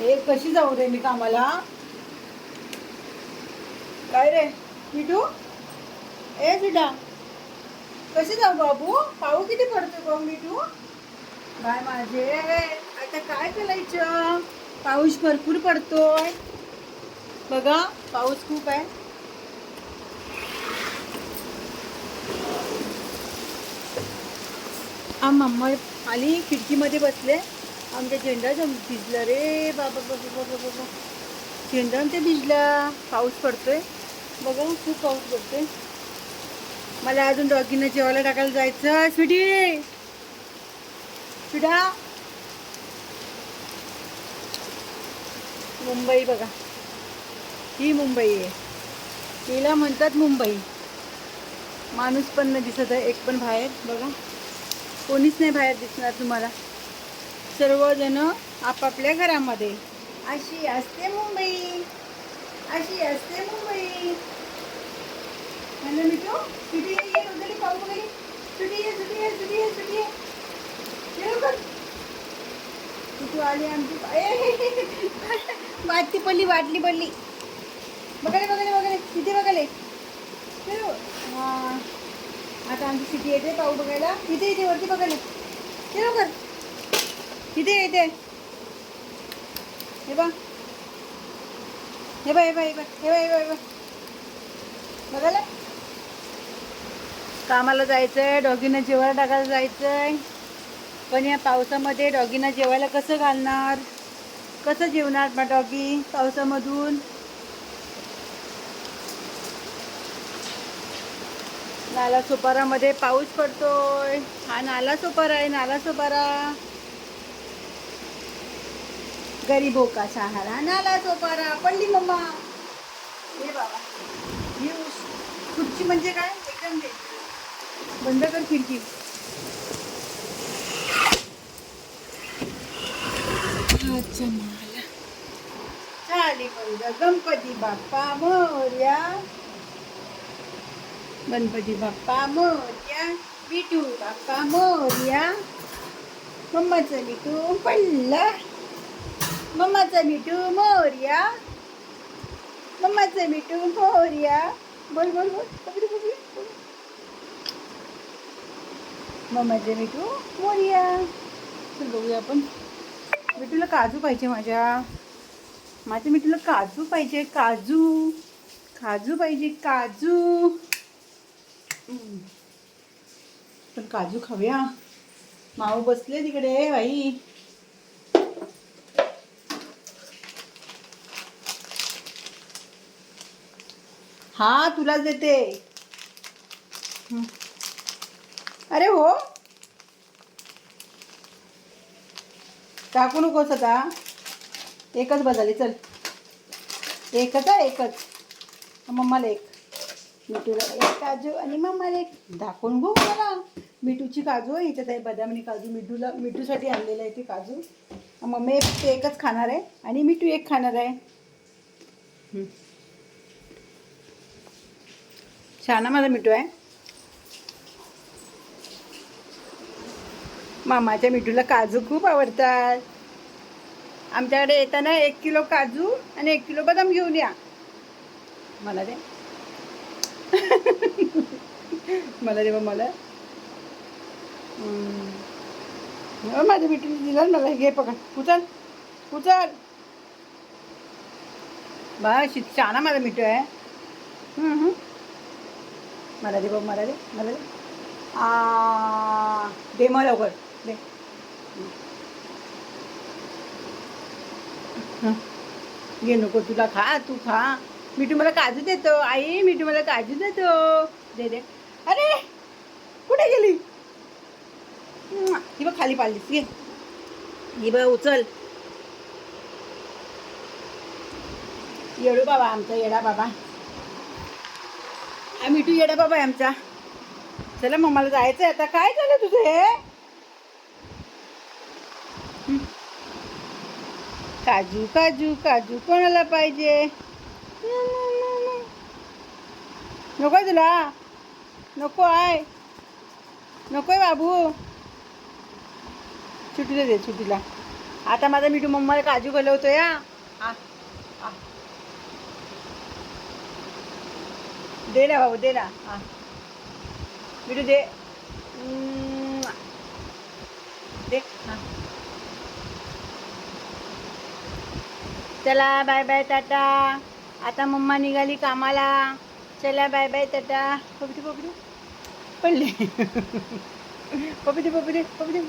हे कशी जाऊ रे मी कामाला? काय रे मिठू ए बिडा कशी जाऊ बाबू? पाऊ किती पडतो गो मिठू काय माझे? आता काय करायचं? पाऊस भरपूर पडतोय. बघा पाऊस खूप आहे. आ मम्मा आली खिडकीमध्ये बसले. आमच्या झेंडा जम भिजला रे बाबा बाबा बाबा बाबा. झेंडा ते भिजला. पाऊस पडतोय. बघा खूप पाऊस पडतोय. मला अजून डॉगीनं जेवायला टाकायला जायचं. स्वीटी! स्वीटा! मुंबई बघा. ही मुंबई आहे. तिला म्हणतात मुंबई. माणूस पण नाही दिसत आहे एक पण बाहेर. बघा. कोणीच नाही बाहेर दिसणार तुम्हाला. सर्वजण आपापल्या घरामध्ये. अशी असते मुंबई. अशी असते मुंबई. म्हणजे मिठू सुटी ये येईल पाहू बघा सुटी ये सुटी ये सुटी ये सुटी ये मिठू आली आमची वाटती पडली वाटली पडली. बघाले बघाले बघाले. किती बघाले. चलो. हा. आता आमची सिटी येते पाहू बघायला. इथे येते वरती बघायला. ते लवकर. इथे इथे. हे बा हे बा हे बा हे बा हे बा हे बा हे बा बघायला? कामाला जायचंय डॉगीनं जेवायला टाकायला जायचंय. पण या पावसामध्ये डॉगीना जेवायला कसं घालणार? कसं जेवणार मग डॉगी पावसामधून? नाला सोपारामध्ये पाऊस पडतोय. हा नाला सोपारा आहे नाला सोपारा. गरीबो का सहारा। नाला चोपारा पडली मम्मा। हे बाबा ही खुर्ची म्हणजे काय? एकदम दे बंद कर खिडकी. अच्छा मला. चाली गणपती बाप्पा मोर्या. गणपती बाप्पा मोर्या. विठू बाप्पा मोर्या. मम्माचं तू पडलं. मम्माचं मिठू मोर्या मम्माचं मिठू मोर्या बोल बोल बोल. पकडी पकडी मम्माचं मिठू मोर्या बघूया आपण. मिठूला काजू पाहिजे माझ्या. माझ्या मिठूला काजू पाहिजे काजू. काजू पाहिजे काजू. पण काजू खाऊया. माऊ बसले तिकडे बाई. हा तुलाच देते. अरे हो. टाकू नकोस आता. एकच बदलली चल. एकच आहे एकच. मम्माला एक. मिठूला एक काजू आणि मम्माला एक. दाखवून घेऊ मला. मिठूची काजू आहे इथे आहे बदाम आणि काजू. मिठूला मिठूसाठी आणलेलं आहे ते काजू. मम्मी ते एकच खाणार आहे आणि मिठू एक खाणार आहे हं. छान माझा मिठू आहे. मामाच्या मिठूला काजू खूप आवडतात. आमच्याकडे येताना एक किलो काजू आणि एक किलो बदाम घेऊन या. मला दे. मला दे मला. हो, माझ्या मिठूने दिलं ना मला. घे पकड. उचल. उचल. बा शी माझा मिठू आहे. दे बघ मला दे मला दे आ दे मला लवकर दे. हं. घे नको तुला खा तू खा. मिठू मला काजू देतो आई मिठू मला काजू देतो. दे दे. अरे कुठे गेली. ही बघ खाली पाडलीस घे. ही बघ उचल. येडू बाबा आमचा येडा बाबा. मिठू येडा बाबा आमचा. चला मग मला जायचं आहे आता. काय झालं तुझं हे? काजू काजू काजू कोणाला पाहिजे? नको आहे तुला. नको आहे. नको आहे बाबू. सुटीला दे सुटीला आता माझा मिठू मम्माला काजू घालवतोय हा. आ, आ. ना भाऊ दे ना हा मिठू दे उम्म. दे हा चला बाय बाय टाटा आता मम्मा निघाली कामाला चला बाय बाय टाटा पपडी पपडी पडले पपडी पपडी पपडी